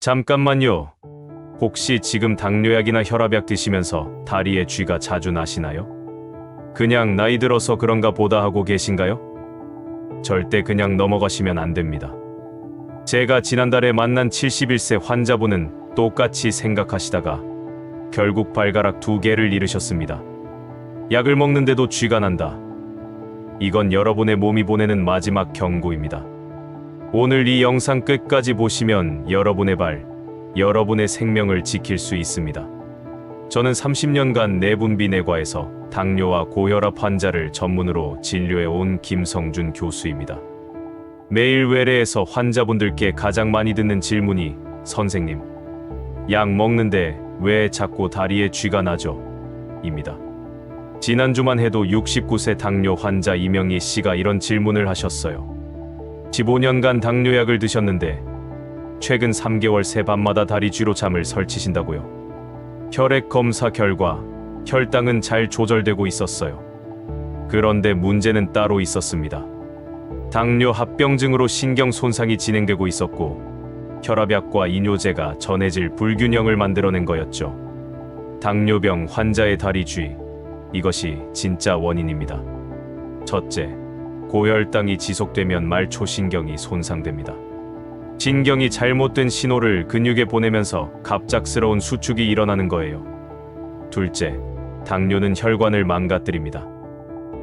잠깐만요. 혹시 지금 당뇨약이나 혈압약 드시면서 다리에 쥐가 자주 나시나요? 그냥 나이 들어서 그런가 보다 하고 계신가요? 절대 그냥 넘어가시면 안 됩니다. 제가 지난달에 만난 71세 환자분은 똑같이 생각하시다가 결국 발가락 두 개를 잃으셨습니다. 약을 먹는데도 쥐가 난다. 이건 여러분의 몸이 보내는 마지막 경고입니다. 오늘 이 영상 끝까지 보시면 여러분의 발, 여러분의 생명을 지킬 수 있습니다. 저는 30년간 내분비 내과에서 당뇨와 고혈압 환자를 전문으로 진료해 온 김성준 교수입니다. 매일 외래에서 환자분들께 가장 많이 듣는 질문이 선생님, 약 먹는데 왜 자꾸 다리에 쥐가 나죠? 입니다. 지난주만 해도 69세 당뇨 환자 이명희 씨가 이런 질문을 하셨어요. 15년간 당뇨약을 드셨는데 최근 3개월 새 밤마다 다리 쥐로 잠을 설치신다고요. 혈액 검사 결과 혈당은 잘 조절되고 있었어요. 그런데 문제는 따로 있었습니다. 당뇨 합병증으로 신경 손상이 진행되고 있었고 혈압약과 이뇨제가 전해질 불균형을 만들어낸 거였죠. 당뇨병 환자의 다리 쥐 이것이 진짜 원인입니다. 첫째, 고혈당이 지속되면 말초신경이 손상됩니다. 신경이 잘못된 신호를 근육에 보내면서 갑작스러운 수축이 일어나는 거예요. 둘째, 당뇨는 혈관을 망가뜨립니다.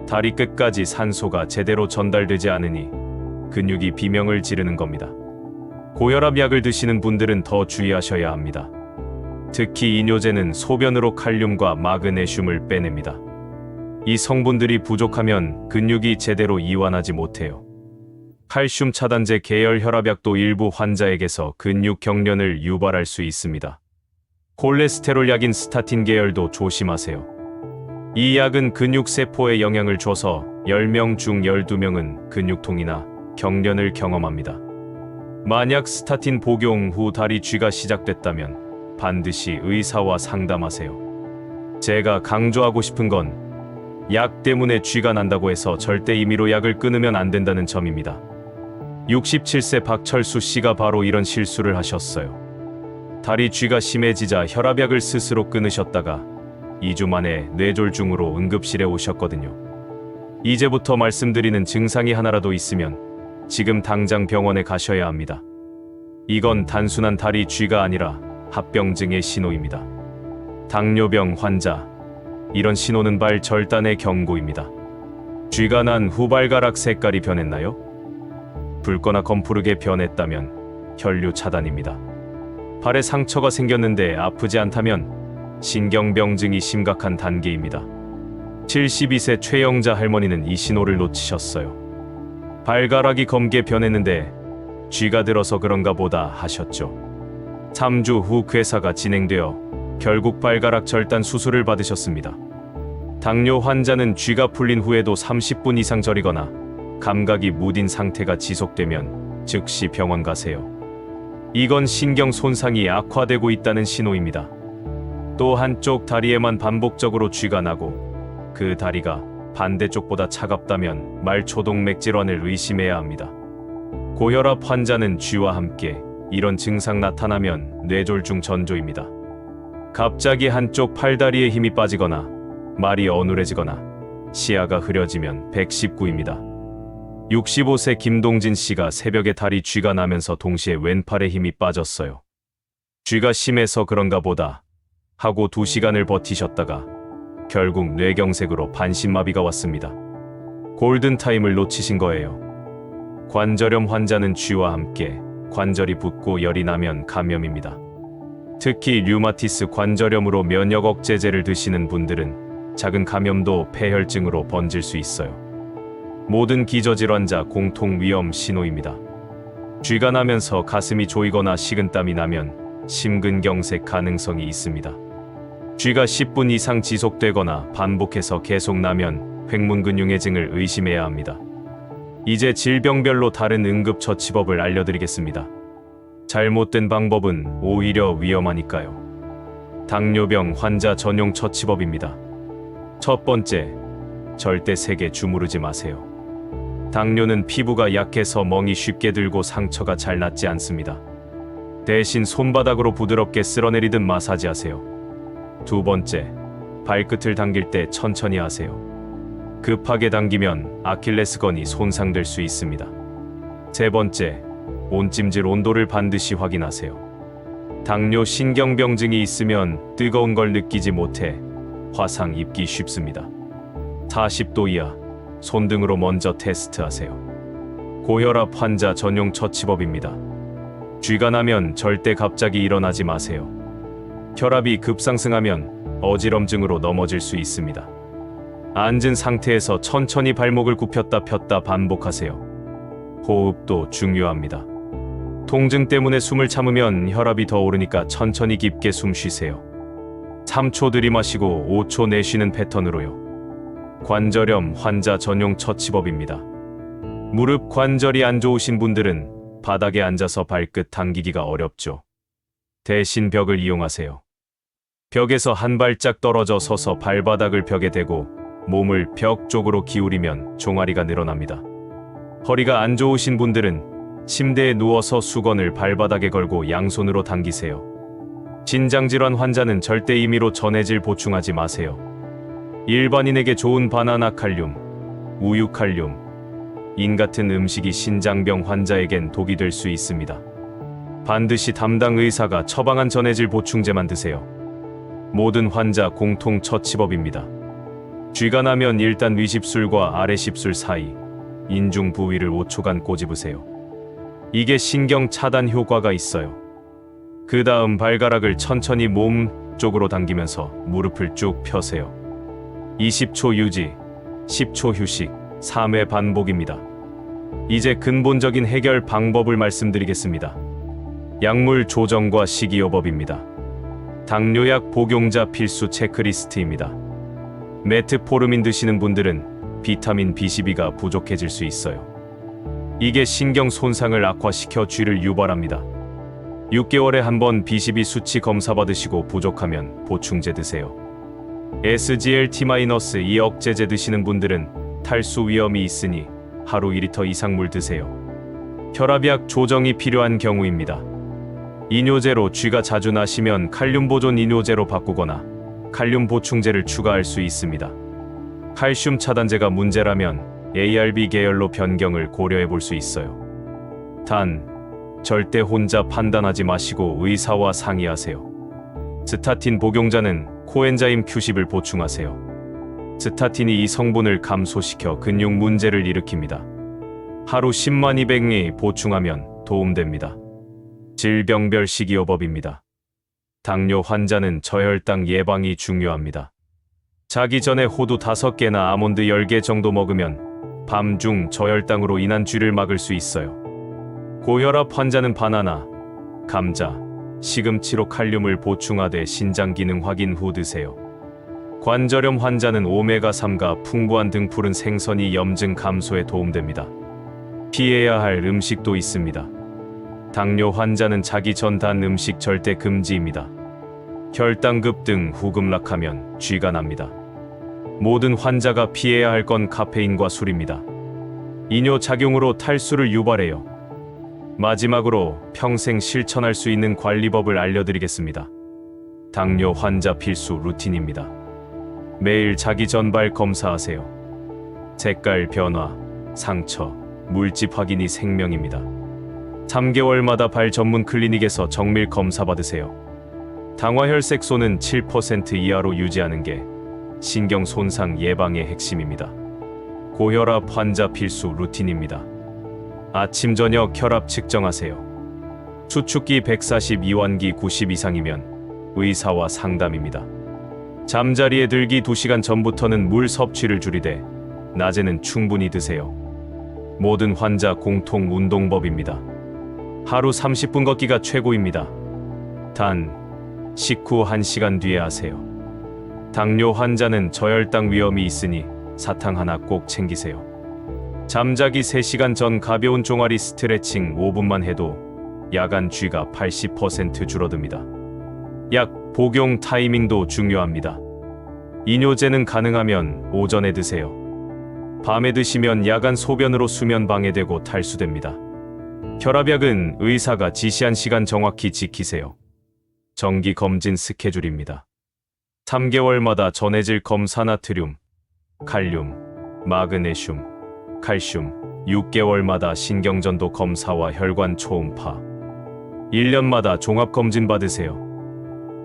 다리 끝까지 산소가 제대로 전달되지 않으니 근육이 비명을 지르는 겁니다. 고혈압 약을 드시는 분들은 더 주의하셔야 합니다. 특히 이뇨제는 소변으로 칼륨과 마그네슘을 빼냅니다. 이 성분들이 부족하면 근육이 제대로 이완하지 못해요. 칼슘 차단제 계열 혈압약도 일부 환자에게서 근육 경련을 유발할 수 있습니다. 콜레스테롤 약인 스타틴 계열도 조심하세요. 이 약은 근육 세포에 영향을 줘서 10명 중 12명은 근육통이나 경련을 경험합니다. 만약 스타틴 복용 후 다리 쥐가 시작됐다면 반드시 의사와 상담하세요. 제가 강조하고 싶은 건 약 때문에 쥐가 난다고 해서 절대 임의로 약을 끊으면 안 된다는 점입니다. 67세 박철수 씨가 바로 이런 실수를 하셨어요. 다리 쥐가 심해지자 혈압약을 스스로 끊으셨다가 2주 만에 뇌졸중으로 응급실에 오셨거든요. 이제부터 말씀드리는 증상이 하나라도 있으면 지금 당장 병원에 가셔야 합니다. 이건 단순한 다리 쥐가 아니라 합병증의 신호입니다. 당뇨병 환자, 이런 신호는 발 절단의 경고입니다. 쥐가 난 후 발가락 색깔이 변했나요? 붉거나 검푸르게 변했다면 혈류 차단입니다. 발에 상처가 생겼는데 아프지 않다면 신경병증이 심각한 단계입니다. 72세 최영자 할머니는 이 신호를 놓치셨어요. 발가락이 검게 변했는데 쥐가 들어서 그런가 보다 하셨죠. 3주 후 괴사가 진행되어 결국 발가락 절단 수술을 받으셨습니다. 당뇨 환자는 쥐가 풀린 후에도 30분 이상 저리거나 감각이 무딘 상태가 지속되면 즉시 병원 가세요. 이건 신경 손상이 악화되고 있다는 신호입니다. 또 한쪽 다리에만 반복적으로 쥐가 나고 그 다리가 반대쪽보다 차갑다면 말초동맥 질환을 의심해야 합니다. 고혈압 환자는 쥐와 함께 이런 증상 나타나면 뇌졸중 전조입니다. 갑자기 한쪽 팔다리에 힘이 빠지거나 말이 어눌해지거나 시야가 흐려지면 119입니다. 65세 김동진 씨가 새벽에 다리 쥐가 나면서 동시에 왼팔에 힘이 빠졌어요. 쥐가 심해서 그런가 보다 하고 두 시간을 버티셨다가 결국 뇌경색으로 반신마비가 왔습니다. 골든타임을 놓치신 거예요. 관절염 환자는 쥐와 함께 관절이 붓고 열이 나면 감염입니다. 특히 류마티스 관절염으로 면역 억제제를 드시는 분들은 작은 감염도 폐혈증으로 번질 수 있어요. 모든 기저질환자 공통 위험 신호입니다. 쥐가 나면서 가슴이 조이거나 식은땀이 나면 심근경색 가능성이 있습니다. 쥐가 10분 이상 지속되거나 반복해서 계속 나면 횡문근융해증을 의심해야 합니다. 이제 질병별로 다른 응급처치법을 알려드리겠습니다. 잘못된 방법은 오히려 위험하니까요. 당뇨병 환자 전용 처치법입니다. 첫 번째, 절대 세게 주무르지 마세요. 당뇨는 피부가 약해서 멍이 쉽게 들고 상처가 잘 낫지 않습니다. 대신 손바닥으로 부드럽게 쓸어내리듯 마사지하세요. 두 번째, 발끝을 당길 때 천천히 하세요. 급하게 당기면 아킬레스건이 손상될 수 있습니다. 세 번째, 온찜질 온도를 반드시 확인하세요. 당뇨 신경병증이 있으면 뜨거운 걸 느끼지 못해 화상 입기 쉽습니다. 40도 이하, 손등으로 먼저 테스트하세요. 고혈압 환자 전용 처치법입니다. 쥐가 나면 절대 갑자기 일어나지 마세요. 혈압이 급상승하면 어지럼증으로 넘어질 수 있습니다. 앉은 상태에서 천천히 발목을 굽혔다 폈다 반복하세요. 호흡도 중요합니다. 통증 때문에 숨을 참으면 혈압이 더 오르니까 천천히 깊게 숨 쉬세요. 3초 들이마시고 5초 내쉬는 패턴으로요. 관절염 환자 전용 처치법입니다. 무릎 관절이 안 좋으신 분들은 바닥에 앉아서 발끝 당기기가 어렵죠. 대신 벽을 이용하세요. 벽에서 한 발짝 떨어져 서서 발바닥을 벽에 대고 몸을 벽 쪽으로 기울이면 종아리가 늘어납니다. 허리가 안 좋으신 분들은 침대에 누워서 수건을 발바닥에 걸고 양손으로 당기세요. 진장질환 환자는 절대 임의로 전해질 보충하지 마세요. 일반인에게 좋은 바나나 칼륨, 우유 칼륨, 인 같은 음식이 신장병 환자에겐 독이 될 수 있습니다. 반드시 담당 의사가 처방한 전해질 보충제만 드세요. 모든 환자 공통 처치법입니다. 쥐가 나면 일단 위십술과 아래십술 사이 인중 부위를 5초간 꼬집으세요. 이게 신경 차단 효과가 있어요. 그 다음 발가락을 천천히 몸 쪽으로 당기면서 무릎을 쭉 펴세요. 20초 유지, 10초 휴식, 3회 반복입니다. 이제 근본적인 해결 방법을 말씀드리겠습니다. 약물 조정과 식이요법입니다. 당뇨약 복용자 필수 체크리스트입니다. 메트포르민 드시는 분들은 비타민 B12가 부족해질 수 있어요. 이게 신경 손상을 악화시켜 쥐를 유발합니다. 6개월에 한 번 B12 수치 검사 받으시고 부족하면 보충제 드세요. SGLT-2 억제제 드시는 분들은 탈수 위험이 있으니 하루 2리터 이상 물 드세요. 혈압약 조정이 필요한 경우입니다. 이뇨제로 쥐가 자주 나시면 칼륨 보존 이뇨제로 바꾸거나 칼륨 보충제를 추가할 수 있습니다. 칼슘 차단제가 문제라면 ARB 계열로 변경을 고려해 볼 수 있어요. 단, 절대 혼자 판단하지 마시고 의사와 상의하세요. 스타틴 복용자는 코엔자임 Q10을 보충하세요. 스타틴이 이 성분을 감소시켜 근육 문제를 일으킵니다. 하루 10만 200리 보충하면 도움됩니다. 질병별 식이요법입니다. 당뇨 환자는 저혈당 예방이 중요합니다. 자기 전에 호두 5개나 아몬드 10개 정도 먹으면 밤중 저혈당으로 인한 쥐를 막을 수 있어요. 고혈압 환자는 바나나, 감자, 시금치로 칼륨을 보충하되 신장 기능 확인 후 드세요. 관절염 환자는 오메가3가 풍부한 등 푸른 생선이 염증 감소에 도움됩니다. 피해야 할 음식도 있습니다. 당뇨 환자는 자기 전 단 음식 절대 금지입니다. 혈당 급등 후 급락하면 쥐가 납니다. 모든 환자가 피해야 할 건 카페인과 술입니다. 이뇨 작용으로 탈수를 유발해요. 마지막으로 평생 실천할 수 있는 관리법을 알려드리겠습니다. 당뇨 환자 필수 루틴입니다. 매일 자기 전발 검사하세요. 색깔 변화, 상처, 물집 확인이 생명입니다. 3개월마다 발 전문 클리닉에서 정밀 검사 받으세요. 당화혈색소는 7% 이하로 유지하는 게 신경 손상 예방의 핵심입니다. 고혈압 환자 필수 루틴입니다. 아침 저녁 혈압 측정하세요. 수축기 142완기 90 이상이면 의사와 상담입니다. 잠자리에 들기 2시간 전부터는 물 섭취를 줄이되 낮에는 충분히 드세요. 모든 환자 공통 운동법입니다. 하루 30분 걷기가 최고입니다. 단 식후 1시간 뒤에 하세요. 당뇨 환자는 저혈당 위험이 있으니 사탕 하나 꼭 챙기세요. 잠자기 3시간 전 가벼운 종아리 스트레칭 5분만 해도 야간 쥐가 80% 줄어듭니다. 약 복용 타이밍도 중요합니다. 이뇨제는 가능하면 오전에 드세요. 밤에 드시면 야간 소변으로 수면 방해되고 탈수됩니다. 혈압약은 의사가 지시한 시간 정확히 지키세요. 정기 검진 스케줄입니다. 3개월마다 전해질 검사 나트륨, 칼륨, 마그네슘, 칼슘, 6개월마다 신경전도 검사와 혈관 초음파, 1년마다 종합검진 받으세요.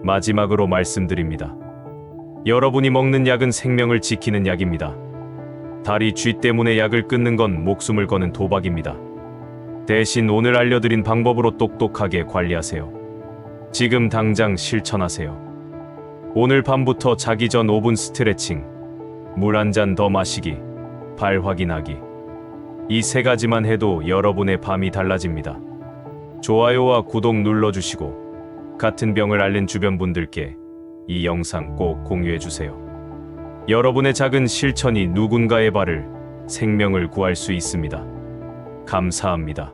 마지막으로 말씀드립니다. 여러분이 먹는 약은 생명을 지키는 약입니다. 다리 쥐 때문에 약을 끊는 건 목숨을 거는 도박입니다. 대신 오늘 알려드린 방법으로 똑똑하게 관리하세요. 지금 당장 실천하세요. 오늘 밤부터 자기 전 5분 스트레칭, 물 한 잔 더 마시기, 발 확인하기. 이 세 가지만 해도 여러분의 밤이 달라집니다. 좋아요와 구독 눌러주시고, 같은 병을 앓는 주변 분들께 이 영상 꼭 공유해주세요. 여러분의 작은 실천이 누군가의 발을, 생명을 구할 수 있습니다. 감사합니다.